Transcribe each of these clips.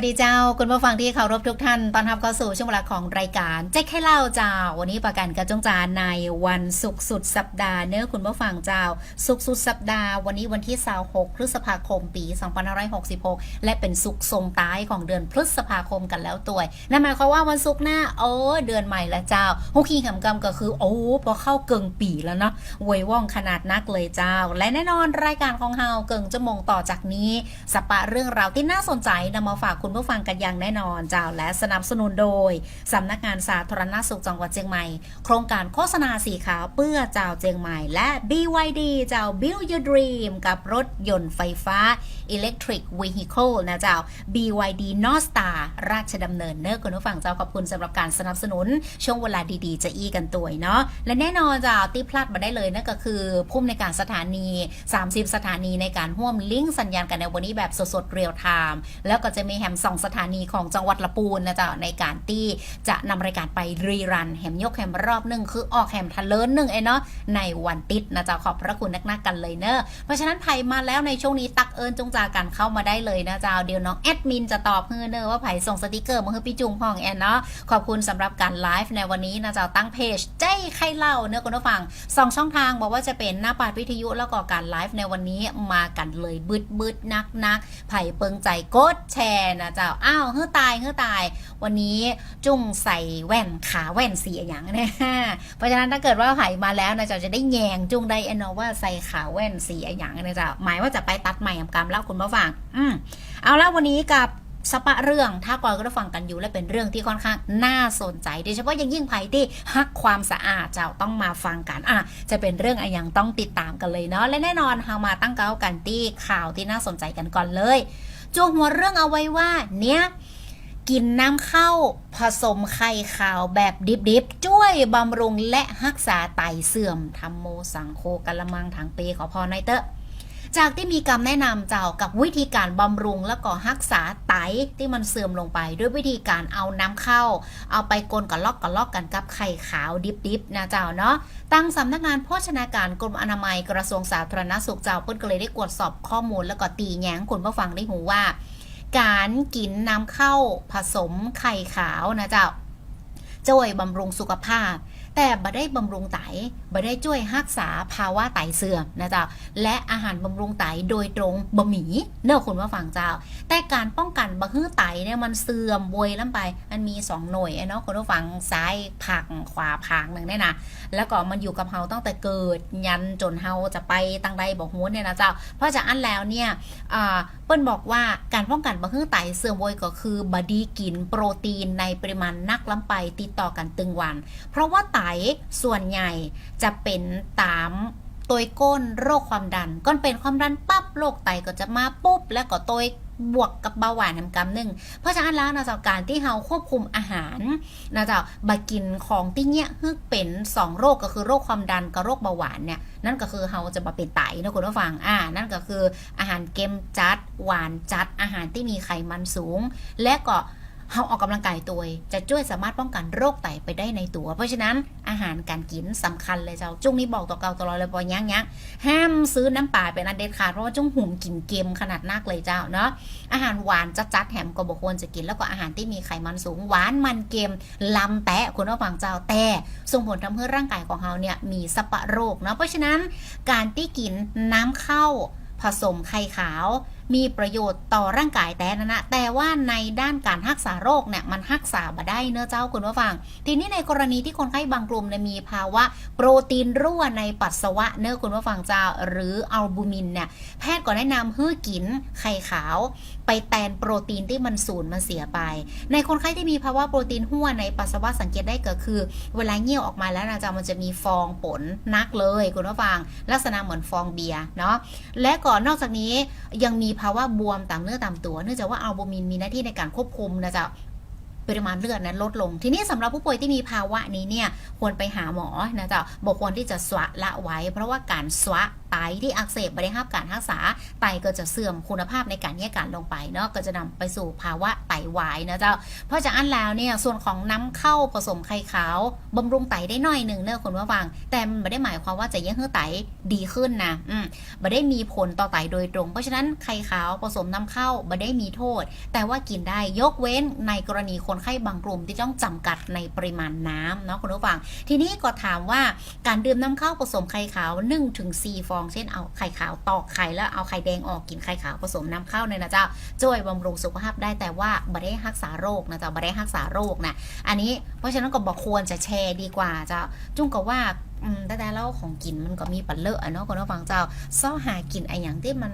วัสดีเจ้า คุณผู้ฟังที่เคารพทุกท่านตอนรับเข้าสู่ช่วงเวลาของรายการแจ็คแค่เล่าเจ้า วันนี้ประกันกระจงจานในวันศุกร์สุดสัปดาห์เนื้อคุณผู้ฟังเจ้าศุกร์สุดสัปดาห์วันนี้วันที่26พฤษภาคมปี2566 และเป็นศุกร์ทรงท้ายของเดือนพฤษภาคมกันแล้วตัวนั่นหมายความว่าวันศุกร์หน้าโอ้เดือนใหม่ละเจ้าฮุกคีคำกำก็คือโอ้พอเข้าเกิงปีแล้วเนาะเวยว่องขนาดนักเลยเจ้า และแน่นอนรายการของเฮาเกิงจะมงต่อจากนี้สปะเรื่องราวที่น่าสนใจนำมาฝากคุณผู้ฟังกันอย่างแน่นอนจ้าและสนับสนุนโดยสำนักงานสาธารณสุขจังหวัดเชียงใหม่ โครงการโฆษณาสีขาวเพื่อเจ้าเชียงใหม่ และ BYD เจ้า Build Your Dream กับรถยนต์ไฟฟ้า Electric Vehicle นะเจ้า BYD North Star ราชดำเนินเนอะคุณผู้ฟังเจ้าขอบคุณสำหรับการสนับสนุนช่วงเวลาดีๆ จะอีกันตัวเนาะและแน่นอนเจ้าที่พลาดมาได้เลยนั่นก็คือผู้อำในการสถานี 30 สถานีในการร่วมลิงก์สัญญาณกันในวันนี้แบบสดๆเรียลไทม์แล้วก็จะมีแฮมสองสถานีของจังหวัดละปูนนะจ้าในการที่จะนำรายการไปรีรันแฮมยกแฮมรอบหนึ่งคือออกแฮมทะเลินหนึ่งไอ้เนาะในวันติดนะจ้าขอบพระคุณนักๆกันเลยเนอะเพราะฉะนั้นไผ่มาแล้วในช่วงนี้ตักเอิญจงจากันเข้ามาได้เลยนะจ้าเดี๋ยวน้องแอดมินจะตอบเพื่อเนอะว่าไผ่ส่งสติกเกอร์มาให้พี่จุงพองแอนเนาะขอบคุณสำหรับการไลฟ์ในวันนี้นะจ้าตั้งเพจใจใครเล่าเนอะคุณผู้ฟังสองช่องทางบอกว่าจะเป็นหน้าปาดวิทยุแล้วก็การไลฟ์ในวันนี้มากันเลยบึดบึดนักนักไผ่เปิงใจกดแชร์นะเจ้า อ้าวเฮ้อตายเฮ้อตาย วันนี้จุ้งใส่แว่นขาแว่นสีอย่างเนี่ยเพราะฉะนั้นถ้าเกิดว่าไผ่มาแล้วนะเจ้าจะได้แยงจุ้งได้เอนาะว่าใส่ขาแว่นสีอย่างนะเจ้า หมายว่าจะไปตัดใหม่กรรมแล้วคุณผู้ฟัง อืมเอาละวันนี้กับสปะเรื่องถ้ากอยก็ได้ฟังกันอยู่และเป็นเรื่องที่ค่อนข้างน่าสนใจโดยเฉพาะยังยิ่งไผ่ที่ฮักความสะอาดเจ้าต้องมาฟังกันอะจะเป็นเรื่องอะไรยังต้องติดตามกันเลยเนาะและแน่นอนเฮามาตั้งเก้ากันที่ข่าวที่น่าสนใจกันก่อนเลย จวหัวเรื่องเอาไว้ว่า เนี้ยกินน้ำเข้าผสมไข่ขาวแบบดิบๆช่วยบำรุงและรักษาไตเสื่อมทำโมสังโคกะละมังถังเปขอพอในายเตอะ จากที่มีคำแนะนำเจ้ากับวิธีการบำรุงแล้วก็รักษาไตที่มันเสื่อมลงไปด้วยวิธีการเอาน้ำเข้า เอาไปกลนกับลอกกับลอกกันกับไข่ขาวดิบๆนะเจ้าเนาะตั้งสำนักงานโภชนาการกรมอนามัยกระทรวงสาธารณสุขเจ้าเพิ่นก็เลยได้ตรวจสอบข้อมูลแล้วก็ตีแย้งคุณผู้ฟังได้หูว่า การกินน้ำเข้าผสมไข่ขาวนะเจ้าช่วยบำรุงสุขภาพ แต่บ่ได้บำรุงไตบ่ได้ช่วยรักษาภาวะไตเสื่อมนะเจ้า และอาหารบำรุงไตโดยตรงบะหมี่เนื้อคุณว่าฟังเจ้า แต่การป้องกันบะฮื้อไตเนี่ยมันเสื่อมบวยล้ำไป มันมีสองหน่วยเนาะคุณผู้ฟังซ้ายผักขวาผักหนึ่งเนี่ยนะ แล้วก็มันอยู่กับเฮาตั้งแต่เกิดยันจนเฮาจะไปตั้งใดบอกหัวเนี่ยนะเจ้า เพราะจากอันแล้วเนี่ยอ่าเปิ้ลบอกว่าการป้องกันบะฮื้อไตเสื่อมโวยก็คือบดีกินโปรตีนในปริมาณนักล้ำไปติดต่อกันตึงวัน เพราะว่าไตส่วนใหญ่จะเป็นตามตัวก้นโรคความดันก้นเป็นความดันปั๊บโรคไตก็จะมาปุ๊บแล้วก็ตัวบวกกับเบาหวานน้ำกำหนึ่ง เพราะฉะนั้นแล้วนะเจ้าการที่เฮาควบคุมอาหารนะเจ้าบากินของที่เนี้ยฮึกเป็นสองโรคก็คือโรคความดันกับโรคเบาหวานเนี่ยนั่นก็คือเฮาจะมาเป็นไตนะคุณผู้ฟังอ่า นั่นก็คืออาหารเค็มจัดหวานจัดอาหารที่มีไขมันสูง และก็ เฮาออกกำลังกายตัวจะช่วยสามารถป้องกันโรคไตไปได้ในตัว เพราะฉะนั้นอาหารการกินสำคัญเลยเจ้าจุ้งนี้บอกต่อเก่าตลอดเลยปอยังยังห้ามซื้อน้ำปลาเป็นอันเด็ดขาดเพราะว่าจุ้งหุ่มกินเกมขนาดนักเลยเจ้าเนาะอาหารหวานจัดๆแถมก็บอกควรจะกินแล้วก็อาหารที่มีไขมันสูงหวานมันเกมลำแตะคุณผู้ฟังเจ้าแต่ส่งผลทำให้ร่างกายของเราเนี่ยมีสปะโรคเนาะเพราะฉะนั้นการที่กินน้ำเข้าผสมไข่ขาว มีประโยชน์ต่อร่างกายแต่นะนะแต่ว่าในด้านการรักษาโรคเนี่ยมันรักษาบ่ได้เนื้อะเจ้าคุณผู้ฟัง ทีนี้ในกรณีที่คนไข้บางกลุ่มเนี่ยมีภาวะโปรตีนรั่วในปัสสาวะเนื้อะคุณผู้ฟังเจ้าหรืออัลบูมินเนี่ยแพทย์ก็แนะนำให้กินไข่ขาว ไปแทนโปรตีนที่มันสูญมันเสียไป ในคนไข้ที่มีภาวะโปรตีนรั่วในปัสสาวะสังเกตได้ก็คือ เวลาเงี่ยวออกมาแล้วนะจ๊ะมันจะมีฟองผลนักเลยคุณผู้ฟัง ลักษณะเหมือนฟองเบียร์เนาะและก่อนนอกจากนี้ยังมีภาวะบวมตามเนื้อตามตัว เนื่องจากว่าอัลบูมินมีหน้าที่ในการควบคุมนะจ๊ะ ปริมาณเลือดนั้นลดลง ทีนี้สำหรับผู้ป่วยที่มีภาวะนี้เนี่ยควรไปหาหมอนะจ๊ะบอกควรที่จะสวะละไว้ เพราะว่าการสวะไตที่อักเสบไม่ได้รับการรักษาไตก็จะเสื่อมคุณภาพในการแยกการลงไปเนาะก็จะนำไปสู่ภาวะไตวายนะเจ้าเพราะจากอันแล้วเนี่ยส่วนของน้ำเข้าผสมไข่ขาวบำรุงไตได้หน่อยหนึ่งเนอะคุณผู้ฟัง แต่มันไม่ได้หมายความว่าจะยังให้ไตดีขึ้นนะอืมไม่ได้มีผลต่อไตโดยตรง เพราะฉะนั้นไข่ขาวผสมน้ำเข้าไม่ได้มีโทษ แต่ว่ากินได้ยกเว้นในกรณีคนไข้บางกลุ่มที่ต้องจำกัดในปริมาณน้ำเนาะคุณผู้ฟัง ทีนี้ก็ถามว่าการดื่มน้ำข้าวผสมไข่ขาว1ถึง4ฟอง เช่นเอาไข่ขาวตอกไข่แล้วเอาไข่แดงออกกินไข่ขาวผสมน้ำข้าวเนี่ยนะเจ้าช่วยบำรุงสุขภาพได้แต่ว่าไม่ได้รักษาโรคนะเจ้าไม่ได้รักษาโรคนะอันนี้เพราะฉะนั้นก็บอกควรจะแชร์ดีกว่าเจ้าจุ้งก็ว่าแต่แต่เล่าของกินมันก็มีปันเลอะอเนาะคุณผู้ฟังเจ้าซ่อหากินไอ้อย่างที่มัน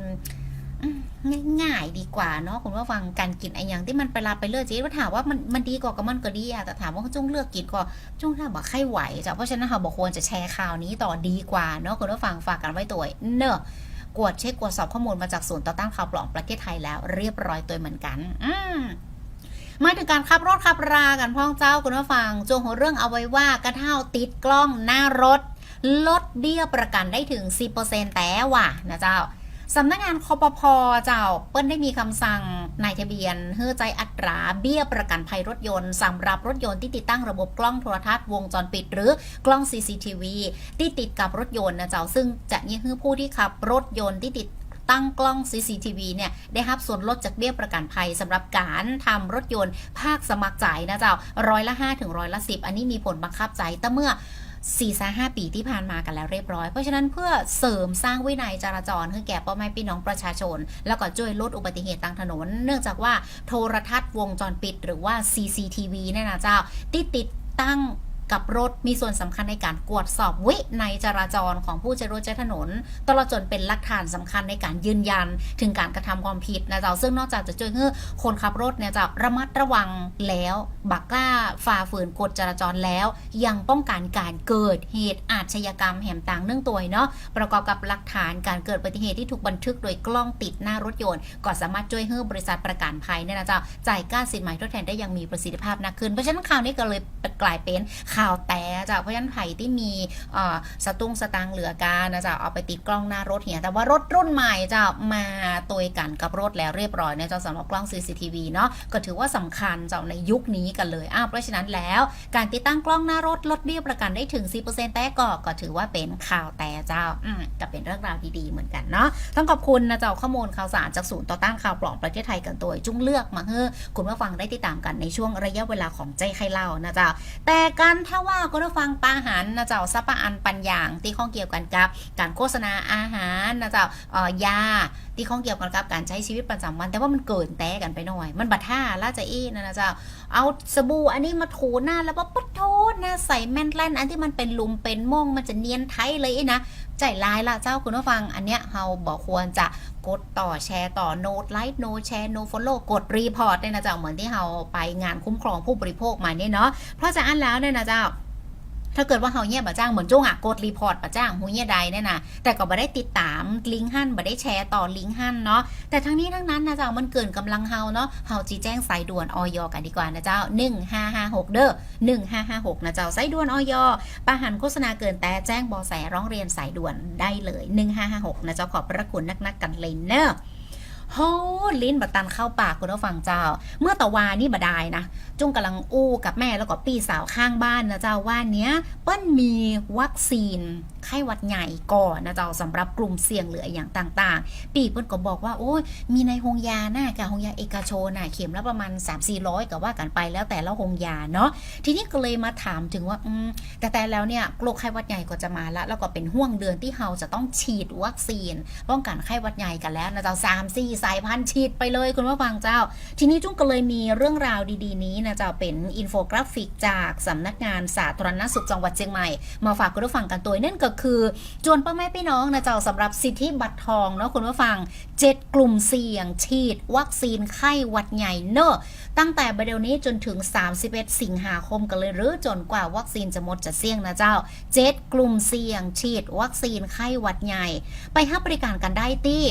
ง่ายๆดีกว่าเนาะคุณว่าฟังการกินไอ้อย่างที่มันไปลาไปเลือกจีว่าถามว่ามันมันดีกว่าก็มันก็ดีอะแต่ถามว่าจุ้งเลือกกินก็จุ้งถ้าบอกใครไหวจ้ะเพราะฉะนั้นเราบอกควรจะแชร์ข่าวนี้ต่อดีกว่าเนาะคุณว่าฟังฝากกันไว้ตัวเนอะกวดเช็คกวดสอบข้อมูลมาจากศูนย์ต่อต้านข่าวปลอมประเทศไทยแล้วเรียบร้อยตัวเหมือนกัน อืมมาถึงการขับรถขับรากันพ้องเจ้าคุณว่าฟังจงหัวเรื่องเอาไว้ว่ากระเท่าติดกล้องหน้ารถ ลดเบี้ยประกันได้ถึง 10%แต่ว่านะเจ้า สำนักงานคอปพอเจ้าเปิ้ลได้มีคำสั่งนายทะเบียนเฮือใจอัตราเบี้ยประกันภัยรถยนต์สำหรับรถยนต์ที่ติดตั้งระบบกล้องโทรทัศน์วงจรปิด หรือกล้อง CCTV ที่ติดกับรถยนต์นะเจ้าซึ่งจะยิ่งให้ผู้ที่ขับรถยนต์ที่ติดตั้งกล้อง CCTV เนี่ยได้รับส่วนลดจากเบี้ยประกันภัยสำหรับการทำรถยนต์ภาคสมัครใจนะเจ้าร้อยละ5ถึงร้อยละ10 อันนี้มีผลบังคับใจแต่เมื่อ 4ี่สห้าปีที่ผ่านมากันแล้วเรียบร้อย เพราะฉะนั้นเพื่อเสริมสร้างวินัยจราจรให้แก่พ่อแม่พี่น้องประชาชน แล้วก็ช่วยลดอุบัติเหตุทางถนน เนื่องจากว่าโทรทัศน์วงจรปิด หรือว่า CCTV เนี่ยนะเจ้าติดติดตั้ง กับรถมีส่วนสำคัญในการกวดสอบวิในจราจรของผู้ใช้รถใช้ถนน ตลอดจนเป็นหลักฐานสำคัญในการยืนยันถึงการกระทำความผิดนะเจ้าซึ่งนอกจากจะช่วยให้คนขับรถเนี่ยจะระมัดระวังแล้วบักกล้าฝ่าฝืนกฎจราจรแล้ว ยังป้องกันการเกิดเหตุอาชญากรรมแหมต่างเนื่องตัวเนาะประกอบกับหลักฐานการเกิดอุบัติเหตุที่ถูกบันทึกโดยกล้องติดหน้ารถยนต์ก็สามารถช่วยให้บริษัทประกันภัยเนี่ยนะเจ้าจ่ายค่าสินใหมทดแทนได้อยังมีประสิทธิภาพมากขึ้นเพราะฉะนั้นข่าวนี้ก็เลยกลายเป็นข่าวแต่เจ้าเพราะฉะนั้นไผ่ที่มีอ่อสตุ้งสตางเหลือการนะเจ้าเอาไปติดกล้องหน้ารถเหียแต่ว่ารถรุ่นใหม่เจ้ามาตัวกันกับรถแล้วเรียบร้อยนะจ้าสำหรับกล้อง CCTV เนาะก็ถือว่าสำคัญเจ้าในยุคนี้กันเลยอ้าวเพราะฉะนั้นแล้วการติดตั้งกล้องหน้ารถลดเบี้ยประกันได้ถึง10%แต่ก็ก็ถือว่าเป็นข่าวแต่เจ้าอืมก็เป็นเรื่องราวดีๆเหมือนกันเนาะต้องขอบคุณนะเจ้าข้อมูลข่าวสารจากศูนย์ต่อต้านข่าวปลอมประเทศไทยกันตัวจุ้งเลือกมาเฮ้อคุณผู้ฟังได้ติดตามกันในช่วงระยะเวลาของใจใครเล่านะเจ้าแต่การถ้าว่าคุณผู้ฟังปาหันนะเจ้าซัปปะอันปัญญางที่ข้องเกี่ยวกันกับ การโฆษณาอาหารนะเจ้าเอ่อยาที่ข้องเกี่ยวกันกับการใช้ชีวิตประจำวัน แต่ว่ามันเกินแต่กันไปหน่อย มันบัดท่าล่าจะอี้นะนะเจ้าเอาสบู่อันนี้มาถูหน้าแล้วก็ปะโทษนะใส่แม่นแล่นอันที่มันเป็นลุมเป็นม่องมันจะเนียนไทยเลยนะใจลายละเจ้าคุณผู้ฟัง อันเนี้ยเราบอกควรจะกดต่อแชร์ต่อโน้ตไลค์โน้ตแชร์โน้ตฟอลโล่กดรีพอร์ตเนี่ยนะเจ้าเหมือนที่เราไปงานคุ้มครองผู้บริโภคมาเนี่ยเนาะเพราะฉะนั้นแล้วเนี่ยนะเจ้า ถ้าเกิดว่าเฮาเงียบประจ้างเหมือนจ้งอะกดรีพอร์ตประจ้างหูเงียใดเนี่ยนะแต่ก็บ่ได้ติดตามลิงก์หั่นบ่ได้แชร์ต่อลิงก์หั่นเนาะแต่ทั้งนี้ทั้งนั้นนะเจ้ามันเกินกำลังเฮาเนาะเฮาจีแจ้งสายด่วนออยกันดีกว่านะเจ้า 1556 เด้อ1556นะเจ้าสายด่วนออยปาหันโฆษณาเกินแต่แจ้งเบอแสร้องเรียนสายด่วนได้เลย 1556นะเจ้าขอบพระคุณนักๆกันเลยเนอะ โหลิ้นบัตันเข้าปากคุณผู้ฟังเจ้า เมื่อตะวานี่บดายนะ จุ้งกำลังอู้กับแม่แล้วก็พี่สาวข้างบ้านนะเจ้าว่าเนี้ยเปิ้ลมีวัคซีนไข้หวัดใหญ่ก่อนนะเจ้าสำหรับกลุ่มเสี่ยงเหลืออย่างต่างๆ ปีเปิ้ลก็บอกว่าโอ้ยมีในโรงยาหน้ากับโรงยาเอกชนน่ะเข็มละประมาณ 3 4 0 0ก็ว่ากันไปแล้วแต่ละโรงยาเนาะทีนี้ก็เลยมาถามถึงว่าอืมแต่แต่แล้วเนี่ยโรคไข้หวัดใหญ่ก็จะมาละแล้วก็เป็นห่วงเดือนที่เราจะต้องฉีดวัคซีนป้องกันไข้หวัดใหญ่กันแล้วนะเจ้าสามสี่สายพันธุ์ฉีดไปเลยคุณผู้ฟังเจ้า ทีนี้จุ้งก็เลยมีเรื่องราวดีๆนี้นะเจ้าเป็นอินโฟกราฟิกจากสำนักงานสาธารณสุขจังหวัดเชียงใหม่ มาฝากคุณผู้ฟังกันตัวนั่นก็คือ จวนพ่อแม่พี่น้องนะเจ้าสำหรับสิทธิบัตรทองเนาะคุณผู้ฟัง 7 กลุ่มเสี่ยงฉีด วัคซีนไข้หวัดใหญ่เนอะ ตั้งแต่ประเดี๋ยวนี้จนถึง 31 สิงหาคมกันเลยหรือจนกว่าวัคซีนจะหมดจะเสี่ยงนะเจ้า7กลุ่มเสี่ยง ฉีดวัคซีนไข้หวัดใหญ่ ไปให้บริการกันได้ที่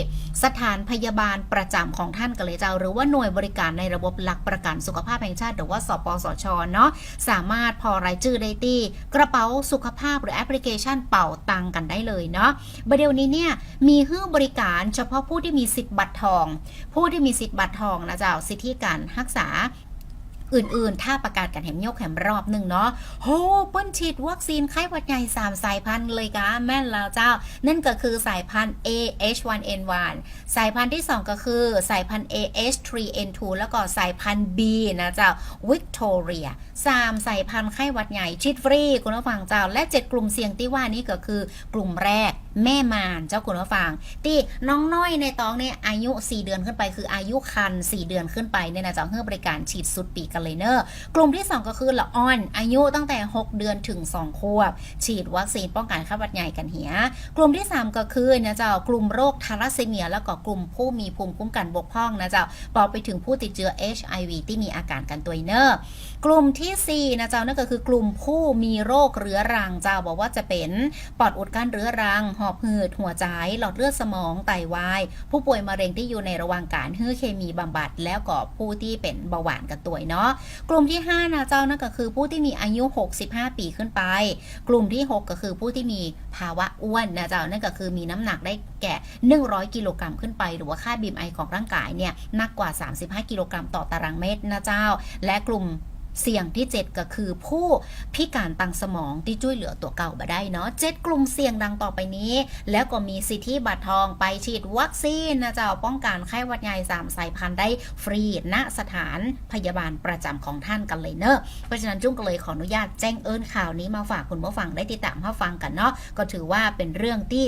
สถานพยาบาลประจำของท่านกันเลยเจ้า หรือว่าหน่วยบริการในระบบหลักประกันสุขภาพแห่งชาติหรือว่าสปสชเนาะสามารถพอรายชื่อได้ที่กระเป๋าสุขภาพหรือแอปพลิเคชันเป่าตังกันได้เลยเนาะประเดี๋ยวนี้เนี่ยมีให้บริการเฉพาะผู้ที่มีสิทธิ์บัตรทอง ผู้ที่มีสิทธิ์บัตรทองนะเจ้าสิทธิการรักษาอื่นๆ ถ้าประกาศกันแหมยกแหมรอบหนึ่งเนาะ โหเปิ้นฉีดวัคซีนไข้หวัดใหญ่ 3 สายพันธุ์เลยกะแม่นแล้วเจ้า นั่นก็คือสายพันธุ์ AH1N1 สายพันธุ์ที่ 2 ก็คือสายพันธุ์ AH3N2 แล้วก็สายพันธุ์ B นะเจ้า Victoria 3สายพันธุ์ไข้หวัดใหญ่ฉีดฟรีคุณผู้ฟังเจ้า และ 7 กลุ่มเสี่ยงที่ว่านี้ก็คือกลุ่มแรก แม่มารเจ้าคุณผู้ฟังที่น้องน้อยในท้องเนี่ยอายุ 4 เดือนขึ้นไป คืออายุคัน 4 เดือนขึ้นไปเนี่ยนะเจ้าให้บริการฉีดสุดปีกันเลยเนอะกลุ่มที่ 2 ก็คือละอ่อน อายุตั้งแต่ 6 เดือนถึง 2 ขวบ ฉีดวัคซีนป้องกันไข้หวัดใหญ่กันเหียกลุ่มที่ 3 ก็คือนะเจ้ากลุ่มโรคทาลัสซีเมีย แล้วก็กลุ่มผู้มีภูมิคุ้มกันบกพร่องนะเจ้าปอไปถึงผู้ติดเชื้อ HIV ที่มีอาการกันตัวเนอะ กลุ่มทีสี่4นะเจ้านั่นก็คือกลุ่มผู้มีโรคเรื้อรังเจ้าบอกว่าจะเป็นปอดอุดกั้นเรื้อรัง หอบหืด หัวใจ หลอดเลือดสมองไตวาย ผู้ป่วยมะเร็งที่อยู่ในระหว่างการฮื้อเคมีบำบัด แล้วก็ผู้ที่เป็นเบาหวานกันตัวเนาะกลุ่มที่5นะเจ้านั่นก็คือผู้ที่มีอายุ 65 ปีขึ้นไป กลุ่มที่ 6 ก็คือผู้ที่มีภาวะอ้วนนะเจ้านั่นก็คือมีน้ำหนักได้แก่ 100 กิโลกรัมขึ้นไป หรือว่าค่าบีมไอของร่างกายเนี่ยหนักกว่า 35 กิโลกรัมต่อตารางเมตรนะเจ้า และกลุ่ม เสี่ยงที่ 7 ก็คือผู้พิการตังสมองที่ช่วยเหลือตัวเก่ามาได้เนาะเจ็ดกลุ่มเสี่ยงดังต่อไปนี้ แล้วก็มีสิทธิบัตรทองไปฉีดวัคซีนนะเจ้าป้องกันไข้หวัดใหญ่สามสายพันธุ์ได้ฟรีณสถานพยาบาลประจำของท่านกันเลยเนอะเพราะฉะนั้นจุ้งก็เลยขออนุญาตแจ้งเอิญข่าวนี้มาฝากคุณผู้ฟังได้ติดตามมาฟังกันเนาะก็ถือว่าเป็นเรื่องที่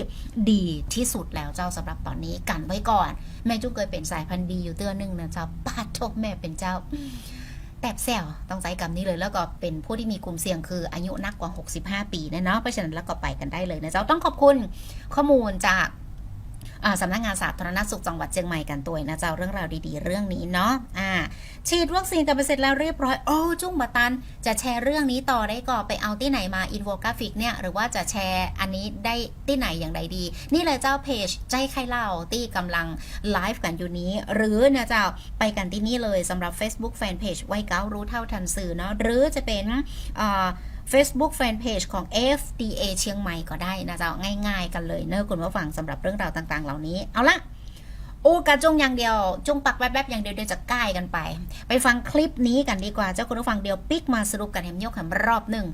ดีที่สุดแล้วเจ้าสำหรับตอนนี้กันไว้ก่อน แม่จุ้งเคยเป็นสายพันธุ์บีอยู่เตื้อหนึ่งนะเจ้าปาดทบแม่เป็นเจ้า ตบแซวต้องใช้คำนี้เลยแล้วก็เป็นผู้ที่มีกลุ่มเสี่ยงคืออายุนักกว่า 65 ปีนะเนาะเพราะฉะนั้นแล้วก็ไปกันได้เลยนะเจ้าต้องขอบคุณข้อมูลจาก สำนักงานสาธารณสุขจังหวัดเชียงใหม่กันตัวนะเจ้าเรื่องราวดีๆ เรื่องนี้เนาะอ่าฉีดวัคซีนกันไปเสร็จแล้วเรียบร้อยโอ้จุ้งบัตัน จะแชร์เรื่องนี้ต่อได้ก่อนไปเอาที่ไหนมาอินโฟกราฟิกเนี่ยหรือว่าจะแชร์อันนี้ได้ที่ไหนอย่างไรดี นี่เลยเจ้าเพจใจใครเล่าที่กำลังไลฟ์กันอยู่นี้ หรือนะเจ้าไปกันที่นี่เลยสำหรับ Facebook Fanpage ไว้เก้ารู้เท่าทันสื่อเนาะหรือจะเป็นอ่า Facebook Fanpage ของ FDA เชียงใหม่ก็ได้นะจ๊ะง่ายๆ กันเลยเนอะคุณผู้ฟังสำหรับเรื่องราวต่างๆ เหล่านี้ เอาละโอ้กระจงอย่างเดียว จงปักแวบๆอย่างเดียวเดี๋ยวจะใกล้กันไป ไปฟังคลิปนี้กันดีกว่า เจ้าคุณผู้ฟังเดียวปิกมาสรุปกันแหมยกแหมรอบหนึ่ง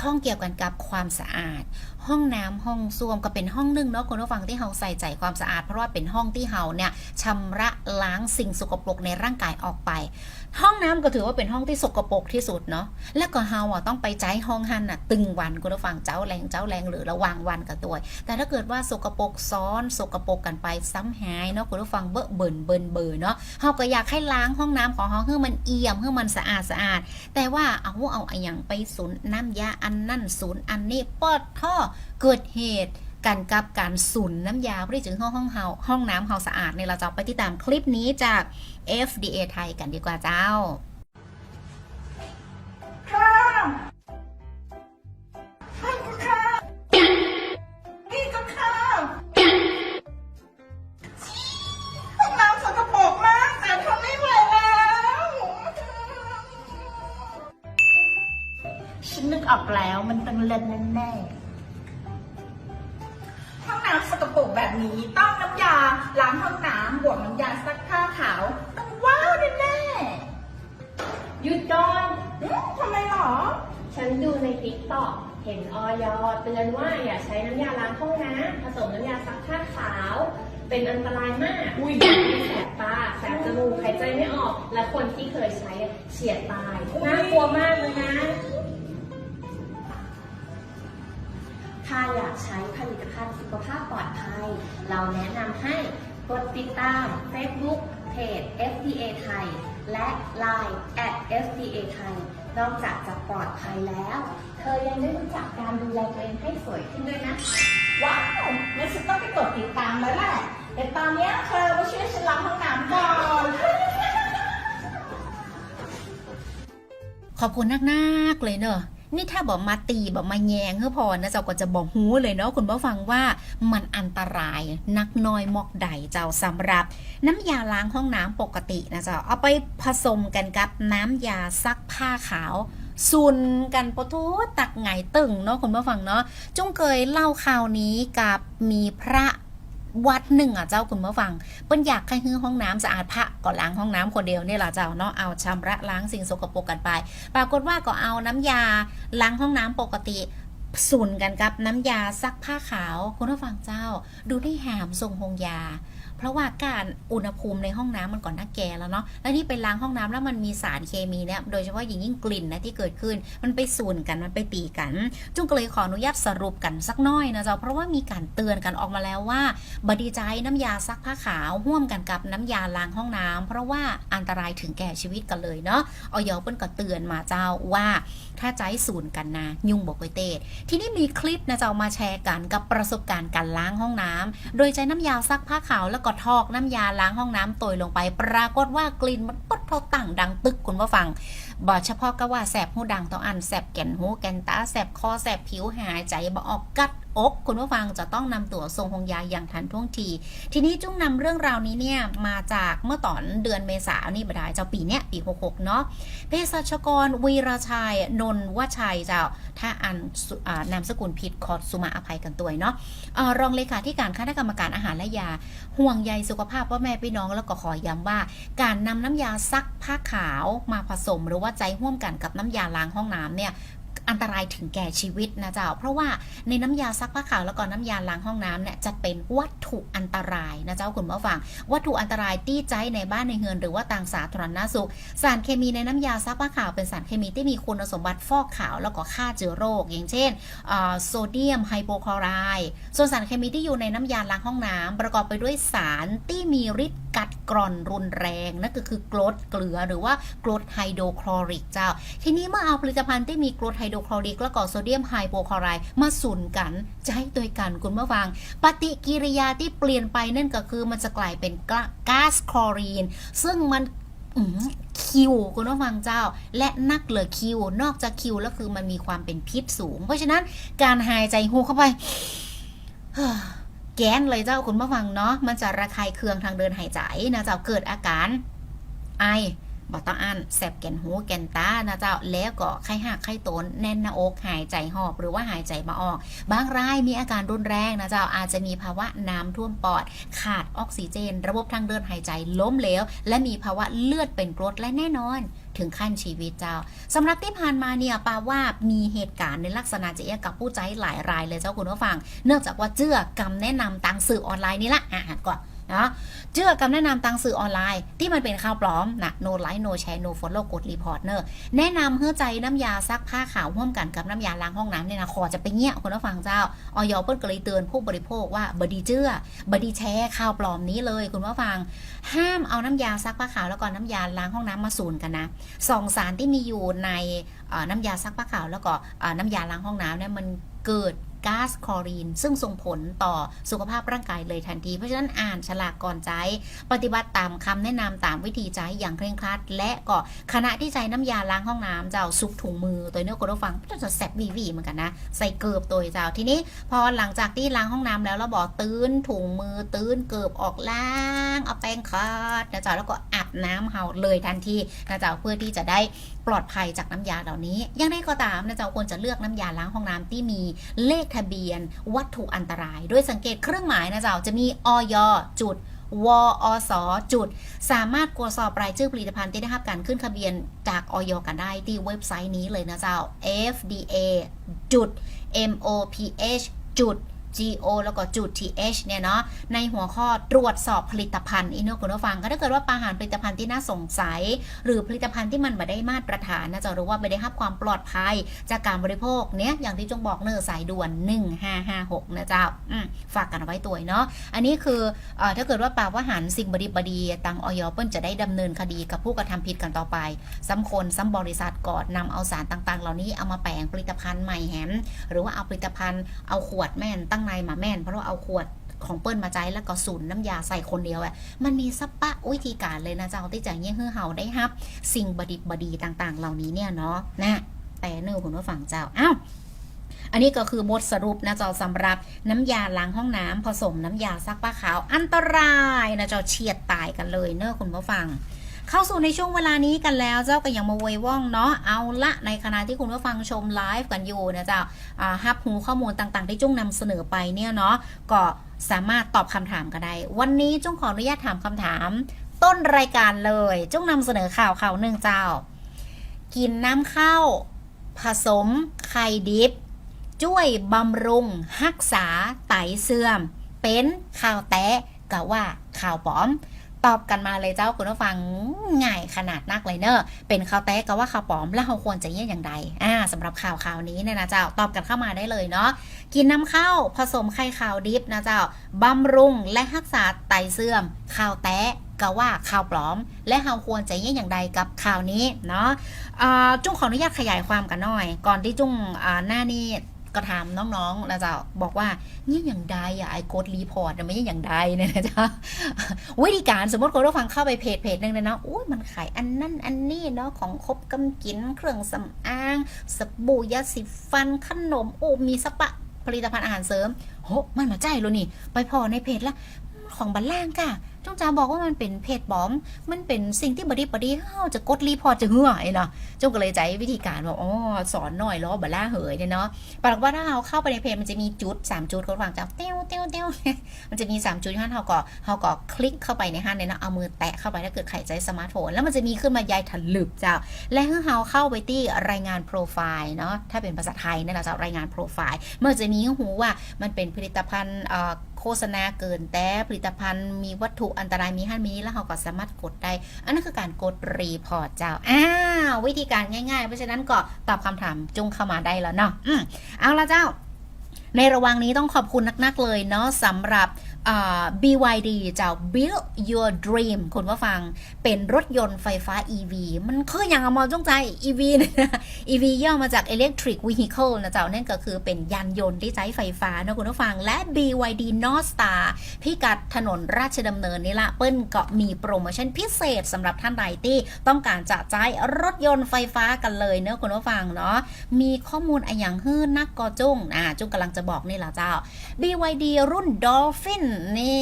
ข้องเกี่ยวกันกับความสะอาด ห้องน้ำห้องส้วมก็เป็นห้องหนึ่งเนาะคุณผู้ฟังที่เฮาใส่ใจความสะอาด เพราะว่าเป็นห้องที่เฮาเนี่ยชำระล้างสิ่งสกปรกในร่างกายออกไป ห้องน้ำก็ถือว่าเป็นห้องที่สกปรกที่สุดเนาะแล้วก็เฮาอะต้องไปใจห้องหันอะตึงวันคุณผู้ฟังเจ้าแรงเจ้าแรงหรือระวังวันกับตัว แต่ถ้าเกิดว่าสกปรกซ้อนสกปรกกันไปซ้ำหายเนาะคุณผู้ฟังเบอะเบิ่นเบิ่นเบิ่นเนาะเฮาก็อยากให้ล้างห้องน้ำของเฮาให้มันเอี่ยมให้มันสะอาดสะอาด แต่ว่าเอาเอาอะอย่างไปศูนน้ำยาอันนั่นศูนย์อันนี้ปอดท่อเกิดเหตุกันกับการสุนน้ำยาไปถึงห้องห้องเฮาห้องน้ำเฮาสะอาดในเราจะไปติดตามคลิปนี้จาก FDA ไทยกันดีกว่าเจ้า แล้วมันต้องเลิศแน่ๆห้องน้น้ำสกปรกแบบนี้ต้องน้ำยาล้างห้องน้ำบวกน้ำยาซักผ้าขาวต้องว้าวแน่หยุดก่อนๆอื้อทำไมหรอ ฉันดูในติ๊กต็อกเห็นออยเตือนว่าอย่าใช้น้ำยาล้างห้องน้ำผสมน้ำยาซักผ้าขาว เป็นอันตรายมากอุ้ยแสบตาแสบจมูกหายใจไม่ออก และคนที่เคยใช้อะเฉียดตายน่ากลัวมากเลยนะ ใช้ผลิตภัณฑ์สุขภาพปลอดภัย เราแนะนำให้กดติดตาม Facebook เพจ FDA ไทย และ Line at FDA ไทย นอกจากจะปลอดภัยแล้ว เธอยังได้รู้จักการดูแลตัวเองให้สวยขึ้นด้วยนะ ว้าวงั้นฉันต้องไปกดติดตามแล้วแหละแต่ตอนเนี้ยเธอมาช่วยฉันล้างห้องน้ำก่อนขอบคุณนักๆเลยเนอะ นี่ถ้าบอกมาตีบอกมาแยงเฮ้อพอนะเจ้าก็จะบอกหูเลยเนาะคุณผู้ฟังว่ามันอันตรายนักน้อยมอกใดเจ้าสำหรับ น้ำยาล้างห้องน้ำปกตินะเจ้าเอาไปผสมกันกับน้ำยาซักผ้าขาวซุนกันปะทุตักไงตึงเนาะคุณผู้ฟังเนาะจุ้งเคยเล่าข่าวนี้กับมีพระ วัดหนึ่งอะเจ้าคุณเมื่อฟังเปิ้นอยากให้ฮื้อห้องน้ำสะอาดพระก่อนล้างห้องน้ำคนเดียวเนี่ยแหละเจ้าเนาะเอาชำระล้างสิ่งสกปรกกันไป ปรากฏว่าก็เอาน้ำยาล้างห้องน้ำปกติสุนกันกับน้ำยาซักผ้าขาวคุณผู้ฟังเจ้า ดูได้หามทรงหงยา เพราะว่าการอุณหภูมิในห้องน้ำมันก่อนหน้าแก่แล้วเนาะแล้วนี่ไปล้างห้องน้ำแล้วมันมีสารเคมีเนี่ยโดยเฉพาะอย่างยิ่งกลิ่นนะที่เกิดขึ้น มันไปสูนกันมันไปตีกัน จุ้งก็เลยขออนุญาตสรุปกันสักน้อยนะเจ้าเพราะว่ามีการเตือนกันออกมาแล้วว่าบดีใจน้ำยาซักผ้าขาวห่วมกันกับน้ำยาล้างห้องน้ำเพราะว่าอันตรายถึงแก่ชีวิตกันเลยเนาะออยเปิ้นก็เตือนมาเจ้าว่าถ้าใจสูนกันนะยุ่งบอกไวเตดทีนี้มีคลิปนะเจ้ามาแชร์กันกับประสบการณ์การล้างห้องน้ำโดยใช้น้ำยาซักผ้าขาวแล้วก็ทอกน้ำยาล้างห้องน้ำตยลงไป ปรากฏว่ากลิ่นมันปดเท่าต่างดังตึกคุณผู้ฟัง บอเฉพาะก็ว่าแสบหูดังต่ออันแสบแก่นหูแก่นตาแสบคอแสบผิวหายใจบ่ออกกัดอกคุณผู้ฟังจะต้องนำตัวส่งโรงยาอย่างทันท่วงที ทีนี้จุ้งนำเรื่องราวนี้เนี่ยมาจากเมื่อตอนเดือนเมษายนนี่บดายเจ้าปีเนี้ยปี 66 เนาะเภสัชกรวีรชัยนนวชัยเจ้าถ้าอ่านอนามสกุลผิดขอดสุมาอภัยกันตัวเนาะอ่อรองเลขาธิการคณะกรรมการอาหารและยา ห่วงใยสุขภาพพ่อแม่พี่น้องแล้วก็ขอย้ำว่า การนำน้ำยาซักผ้าขาวมาผสมหรือว่าว่าใจห่วมกันกับน้ำยาล้างห้องน้ำเนี่ย อันตรายถึงแก่ชีวิตนะเจ้า เพราะว่าในน้ำยาซักผ้าขาวแล้วก็น้ำยาล้างห้องน้ำเนี่ยจะเป็นวัตถุอันตรายนะเจ้าคุณผู้ฟัง วัตถุอันตรายที่ใจในบ้านในเฮือนหรือว่าต่างสาธารณสุข สารเคมีในน้ำยาซักผ้าขาวเป็นสารเคมีที่มีคุณสมบัติฟอกขาวแล้วก็ฆ่าเชื้อโรค อย่างเช่นโซเดียมไฮโปคลอไรด์ส่วนสารเคมีที่อยู่ในน้ำยาล้างห้องน้ำประกอบไปด้วยสารที่มีฤทธิ์กัดกร่อนรุนแรงนั่นก็คือกรดเกลือหรือว่ากรดไฮโดรคลอริกเจ้า ทีนี้เมื่อเอาผลิตภัณฑ์ที่มีกรดไฮโดรคลอริก แล้วก็โซเดียมไฮโปคลอไรด์มาสุนกันจะให้ตัวกันคุณผู้ฟังปฏิกิริยาที่เปลี่ยนไปนั่นก็คือมันจะกลายเป็นก๊าซคลอรีน ซึ่งมันคิวคุณผู้ฟังเจ้า และนักเหลือคิว นอกจากคิวแล้วคือมันมีความเป็นพิษสูง เพราะฉะนั้นการหายใจหูเข้าไปแกนเลยเจ้าคุณผู้ฟังเนาะมันจะระคายเคืองทางเดินหายใจนะเจ้าเกิดอาการไอ บอต้องอันแสบแก่นหูแก่นตานะเจ้าแล้วก็ไข้หักไข้ตนแน่นหน้าอกหายใจหอบหรือว่าหายใจมาออก บางรายมีอาการรุนแรงนะเจ้าอาจจะมีภาวะน้ำท่วมปอด ขาดออกซิเจน ระบบทางเดินหายใจล้มเหลวและมีภาวะเลือดเป็นกรดและแน่นอนถึงขั้นชีวิตเจ้าสำหรับที่ผ่านมาเนี่ยปาว่ามีเหตุการณ์ในลักษณะจะเอียกับผู้ใจหลายรายเลยเจ้าคุณผู้ฟัง เนื่องจากว่าเจื้อกำแนะนำตางสื่อออนไลน์นี่ละอ่านก่อน นะเชื่อคำแนะนำทางสื่อออนไลน์ที่มันเป็นข่าวปลอมนะ no like no share no follow กด report เนอะแนะนำเพื่อใจน้ำยาซักผ้าขาวร่วมกันกับน้ำยาล้างห้องน้ำเนี่ยนะขอจะไปเงี้ยคนผู้ฟังเจ้าออยเปิ้ลก็เลยเตือนผู้บริโภคว่าบดีเชื่อบดีแชร์ข่าวปลอมนี้เลยคุณผู้ฟัง ห้ามเอาน้ำยาซักผ้าขาวแล้วก็น้ำยาล้างห้องน้ำมาสูนกันนะสองสารที่มีอยู่ในน้ำยาซักผ้าขาวแล้วก็น้ำยาล้างห้องน้ำเนี่ยมันเกิด ก๊าซคอรีน ซึ่งส่งผลต่อสุขภาพร่างกายเลยทันที เพราะฉะนั้นอ่านฉลากก่อนใจปฏิบัติตามคำแนะนำตามวิธีใจอย่างเคร่งครัด และก็ขณะที่ใช้น้ำยาล้างห้องน้ำเจ้าซุกถุงมือตัวเนื้อกดฟังก็จะแสบวีวีเหมือนกันนะ ใส่เกือบตัวเจ้าทีนี้ พอหลังจากที่ล้างห้องน้ำแล้วเราบอกตื้นถุงมือตื้นเกือบออกล้าง เอาแป้งขัดนะเจ้าแล้วก็อาบ น้ำเฮาเลยทันทีนะเจ้าเพื่อที่จะได้ปลอดภัยจากน้ำยาเหล่านี้ย่างไรก็ตามนะเจ้าควรจะเลือกน้ำยาล้างห้องน้ำที่มีเลขทะเบียน วัตถุอันตราย โดยสังเกตเครื่องหมายนะเจ้าจะมีออยจุดวอสจุด สามารถตรวจสอบรายชื่อผลิตภัณฑ์ที่ได้รับการขึ้นทะเบียนจากออยกันได้ที่เว็บไซต์นี้เลยนะเจ้า fda จุด moph จุด go แล้วก็จุด th เนี่ยเนาะในหัวข้อตรวจสอบผลิตภัณฑ์อินโนคุณผู้ฟัง ก็ถ้าเกิดว่าปาหารผลิตภัณฑ์ที่น่าสงสัย หรือผลิตภัณฑ์ที่มันไม่ได้มาตรฐานนะจ๊ะหรือว่าไม่ได้รับความปลอดภัย จากการบริโภคเนี้ยอย่างที่จงบอกเนอสายด่วน 1556 นะเจ้าอืมฝากกันไว้ตัวเนาะอันนี้คืออถ้าเกิดว่าปาว่าหันสิ่งบดีบดีตังออยเปิ้ลจะได้ดำเนินคดีกับผู้กระทำผิดกันต่อไปซ้ำคนซ้ำบริษัทก่อนนำเอาสารต่างๆ เหล่านี้เอามาแปลงผลิตภัณฑ์ใหม่แหมหรือว่าเอาผลิตภัณฑ์เอาขวดแม่นตั้งในมาแม่น เพราะว่าเอาขวดของเปิ้ลมาใจแล้วก็สูนน้ำยาใส่คนเดียวอะมันมีสัปปะวิธีการเลยนะเจ้าที่จะเยี่ยเฮือเฮาได้ฮับ สิ่งบดีบดีต่างๆ เหล่านี้เนี่ยเนาะนะแต่เนื้อคุณว่าฝั่งเจ้าอ้าวอันนี้ก็คือบทสรุปนะเจ้าสำหรับน้ำยาล้างห้องน้ำผสมน้ำยาซักผ้าขาวอันตรายนะเจ้าเฉียดตายกันเลยเนอะคุณผู้ฟัง เข้าสู่ในช่วงเวลานี้กันแล้วเจ้าก็ยังมาเวยว่องเนาะเอาละในขณะที่คุณผู้ฟังชมไลฟ์กันอยู่นะเจ้าฮับหูข้อมูลต่างๆ ที่จุ้งนำเสนอไปเนี่ยเนาะก็สามารถตอบคำถามกันได้ วันนี้จุ้งขออนุญาตถามคำถาม ต้นรายการเลยจุ้งนำเสนอข่าวข่าวหนึ่งเจ้า กินน้ำข้าวผสมไข่ดิบช่วยบำรุงรักษาไตเสื่อม เป็นข่าวแตะกะว่าข่าวปลอม ตอบกันมาเลยเจ้าคุณผู้ฟังง่ายขนาดนักเลยเนอะเป็นข่าวแตะกะว่าข่าวปลอมแล้วเราควรจะเยี่ยอย่างไรอ่าสำหรับข่าวข่าวนี้เนี่ยนะเจ้าตอบกันเข้ามาได้เลยเนาะกินน้ำข้าวผสมไข่ขาวดิบนะเจ้าบำรุงและรักษาไตเสื่อมข่าวแตะกะว่าข่าวปลอม และเราควรจะเยี่ยอย่างไรกับข่าวนี้เนาะจุ้งขออนุญาตขยายความกันหน่อย ก่อนที่จุ้งหน้านี้ ก็ถามน้องๆนะจ๊ะบอกว่าเนี่ยอย่างใดอะไอ้กดรีพอร์ตไม่ใช่อย่างใดเนี่ยนะจ๊ะวิธีการสมมติคนเราฟังเข้าไปเพจเพจหนึ่งเลยเนาะอุ้ยมันขายอันนั่นอันนี้เนาะของครบกำกินเครื่องสำอางสบู่ยาสีฟันขนมโอ้มีสปะผลิตภัณฑ์อาหารเสริมโหมันมาใจเลยนี่ ไปพอในเพจละของบัลล่างค่ะ จ้องจาบอกว่ามันเป็นเพจบอม มันเป็นสิ่งที่บดีบดีเฮาจะกดรีพอร์ตจะเหื่อยเนาะจงก็เลยใจวิธีการบอกอ๋อสอนหน่อยล้อบลล่าเหยเนี่ยเนาะปรากฏว่าถ้าเราเข้าไปในเพจมันจะมีจุด 3 จุดเขาฟังจากเตี้ยวเตี้ยวเตี้ยวมันจะมี 3 จุดที่ท่านเขาก็เขาก็คลิกเข้าไปในห้างเนี่ยนะเอามือแตะเข้าไปถ้าเกิดใครใช้สมาร์ทโฟน แล้วมันจะมีขึ้นมายายถลึบเจ้า และเมื่อเราเข้าไปที่รายงานโปรไฟล์เนาะถ้าเป็นภาษาไทยเนี่ยเราจะรายงานโปรไฟล์เมื่อจะมีหูว่ามันเป็นผลิตภัณฑ์ โฆษณาเกินแต่ผลิตภัณฑ์มีวัตถุอันตรายมีห้านมีนี้แล้วเขาก็สามารถกดได้ อันนั้นคือการกดรีพอร์ตเจ้าอ้าววิธีการง่าย ๆ เพราะฉะนั้นก็ตอบคำถามจุงเข้ามาได้แล้วเนาะอืมเอาละเจ้าในระหว่างนี้ต้องขอบคุณนัก ๆ เลยเนาะสำหรับ BYD เจ้า Build Your Dream คุณว่าฟังเป็นรถยนต์ไฟฟ้า EV มันคืออย่างอมอจงใจ EV เนี่ยนะ EV ย่อมาจาก Electric Vehicle นะเจ้านั่นก็คือเป็นยานยนต์ที่ใช้ไฟฟ้านะคุณผู้ฟัง และ BYD North Star พิกัดถนนราชดำเนินนี่ละเปิ้ลก็มีโปรโมชั่นพิเศษสำหรับท่านใดที่ต้องการจะใช้รถยนต์ไฟฟ้ากันเลยเนอะคุณผู้ฟังเนาะมีข้อมูลอะไรอย่างฮื้นนักกอจุ้งอ่าจุ้งกำลังจะบอกนี่แหละเจ้า BYD รุ่น Dolphin นี่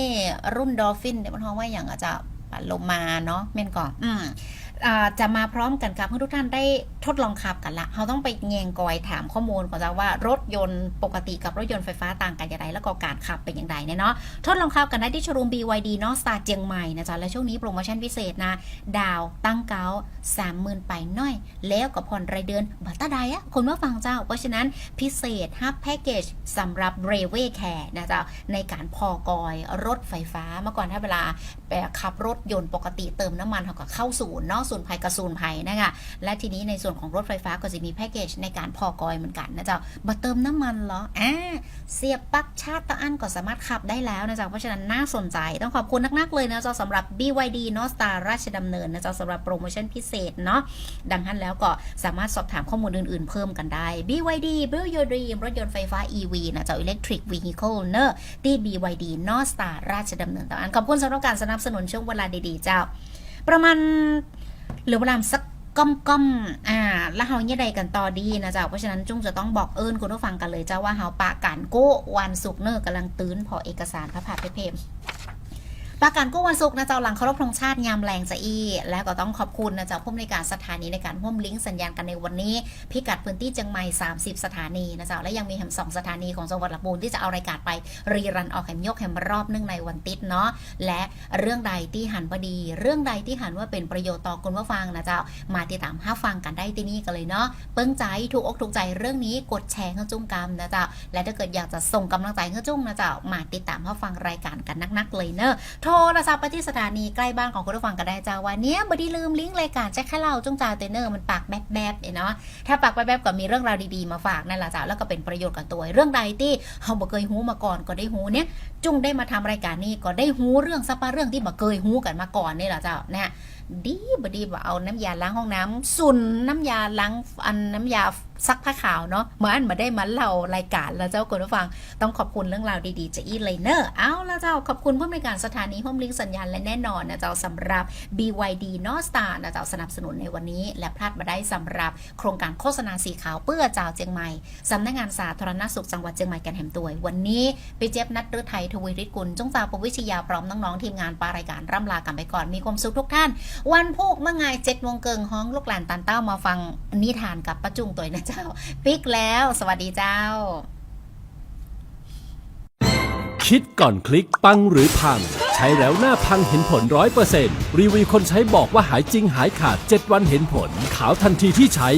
รุ่นดอฟฟินเดี๋ยวมันท้องว่าอย่างอาจจะปาลมมาเนาะเม่นก่อนอืม จะมาพร้อมกันครับให้ทุกท่านได้ทดลองขับกันละเราต้องไปแงงกอยถามข้อมูลก่อนจ้าว่ารถยนต์ปกติกับรถยนต์ไฟฟ้าต่างกันอย่างไรแล้วก็การขับเป็นอย่างไรเนาะทดลองขับกันได้ที่โชรูม BYD เนาะสตาร์เจียงใหม่นะจ๊ะและช่วงนี้โปรโมชั่นพิเศษนะ ดาวตั้งเก้าสามหมื่นไปน่อย แล้วก็ผ่อนรายเดือนบัตรใดอะคนว่าฟังเจ้า เพราะฉะนั้นพิเศษฮับแพ็กเกจสำหรับเรเวแคร์นะจ๊ะในการพอกอยรถไฟฟ้าเมื่อก่อนถ้าเวลาไปขับรถยนต์ปกติเติมน้ำมันเขาก็เข้าศูนย์เนาะศูนย์ภัยกับศูนย์ภัยนะคะและทีนี้ในส่วนของรถไฟฟ้าก็จะมีแพ็กเกจในการพอกอยเหมือนกันนะจ๊ะบัตรเติมน้ำมันเหรออ่าเสียบปลั๊กชาร์จตะอันก็สามารถขับได้แล้วนะจ๊ะเพราะฉะนั้นน่าสนใจต้องขอบคุณนักๆเลยนะจ๊ะสำหรับ BYD นาะ Star ราชดำเนินนะจ๊ะสำหรับโปรโมชั่นพิเศษเนาะดังนั้นแล้วก็สามารถสอบถามข้อมูลอื่นๆ เพิ่มกันได้ BYD Build Your Dream รถยนต์ไฟฟ้า EV นะเจ้า Electric Vehicle เนอะที่ BYD North Star ราชดำเนินต่ออันขอบคุณสำหรับการสนับสนุนช่วงเวลาดีๆเจ้า ประมาณ หลือเวลาสักก้อมก้อมอ่า แล้วเฮาเนี่ยใดกันต่อดีนะเจ้า เพราะฉะนั้นจุ้งจะต้องบอกเอิญคุณผู้ฟังกันเลยเจ้าว่าเฮาปะกันโก้วันศุกร์เนอร์กำลังตื่นพอเอกสารพระผ่าเพเพม ประกันกู้วันศุกร์นะเจ้าหลังเคารพธงชาติยามแรงจะอี้ และก็ต้องขอบคุณนะเจ้าผู้อำนการสถานีในการร่วมลิงก์สัญญาณกันในวันนี้ พิกัดพื้นที่เชียงใหม่ 30 สถานีนะเจ้าและยังมีแหมสองสถานีของจังหวัดลำพูนที่จะเอารายการไปรีรันออกแหมยกแหมรอบนึงในวันติดเนาะและเรื่องใดที่หันพอดี เรื่องใดที่หันว่าเป็นประโยชน์ต่อคุณผู้ฟังนะเจ้ามาติดตามห้าฟังกันได้ที่นี่กันเลยเนาะเปิ้งใจถูกอกถูกใจเรื่องนี้กดแชร์เข้าจุ้งกรรมนะเจ้าและถ้าเกิดอยากจะส่งกำลังใจเข้าจุ้งนะเจ้ามาติดตามห้าฟังรายการกันนักๆเลยเนอะโทรศัพท์ไปที่สถานีใกล้บ้านของคุณผู้ฟังก็ได้จ้าว่าเนี้ยบดีลืมลิงก์รายการแจ็คแค่เล่าจุ้งจ่าเตเนอร์มันปากแบๆเนาะถ้าปากแป๊บๆก็มีเรื่องราวดีๆมาฝากนั่นแหละจ้ะแล้วก็เป็นประโยชน์กับตัวเรื่องใดที่เราบ่เคยหูมาก่อนก็ได้หูเนี่ยจุงได้มาทำรายการนี้ก็ได้หูเรื่องซัปะเรื่องที่บ่เคยหูกันมาก่อนนี่แหละเจ้าเนี่ยดีบดีบ่เอาน้ำยาล้างห้องน้ำสุนน้ำยาล้างอันน้ำยา ซักผ้าขาวเนาะเมือนมาได้มาเล่ารายการแล้วเจ้าคุณผู้ฟังต้องขอบคุณเรื่องราวดีๆจากอีเลเนอร์เอาแล้วเจ้าขอบคุณผู้บริการสถานีห้องลิงก์สัญญาณและแน่นอนนะเจ้าสำหรับ BYD n o r Star นะเจ้าสนับสนุนในวันนี้ และพลาดมาได้สำหรับโครงการโฆษณาสีขาวเพื่อเจ้าเจียงใหม่สำนักงานสาธารณสุขจังหวัดเชียงใหม่กันแหมตัวยวันนี้ไปเจ็บนัดฤทัยทวีฤทธิ์กุลจงจ่าปวิชยาพร้อมน้องๆทีมงานปารายการร่ำลากันไปก่อนมีความสุขทุกท่าน วันพุกเมื่อไงเจ็ดโมงเกิงห้องลูกหลานตันเต้ามาฟังนิทานกับป้าจุงตัวนะเจ้า ปิกแล้ว สวัสดีเจ้า คิดก่อนคลิกปังหรือพัง ใช้แล้วหน้าพังเห็นผลร้อยเปอร์เซ็นต์รีวิวคนใช้บอกว่าหายจริงหายขาด 7 วันเห็นผล ขาวทันทีที่ใช้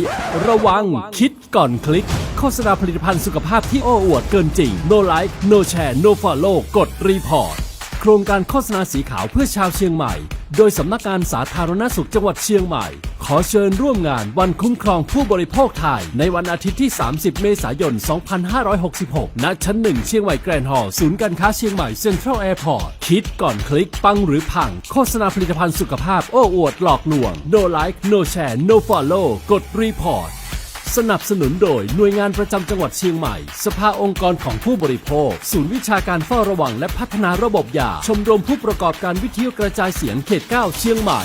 ระวังคิดก่อนคลิก โฆษณาผลิตภัณฑ์สุขภาพที่โอ้อวดเกินจริง no like no share no follow กดรีพอร์ต โครงการโฆษณาสีขาวเพื่อชาวเชียงใหม่ โดยสำนักงานสาธารณสุขจังหวัดเชียงใหม่ ขอเชิญร่วมงานวันคุ้มครองผู้บริโภคไทย ในวันอาทิตย์ที่ 30 เมษายน 2566 ณ ชั้นหนึ่งเชียงใหม่แกรนด์ฮอลล์ศูนย์การค้าเชียงใหม่เซ็นทรัลแอร์พอร์ต คิดก่อนคลิก ปังหรือพัง โฆษณาผลิตภัณฑ์สุขภาพ โอ้อวดหลอกลวง no like no share no follow กดรีพอร์ต สนับสนุนโดยหน่วยงานประจำจังหวัดเชียงใหม่ สภาองค์กรของผู้บริโภค ศูนย์วิชาการเฝ้าระวังและพัฒนาระบบยา ชมรมผู้ประกอบการวิทยุกระจายเสียงเขต 9 เชียงใหม่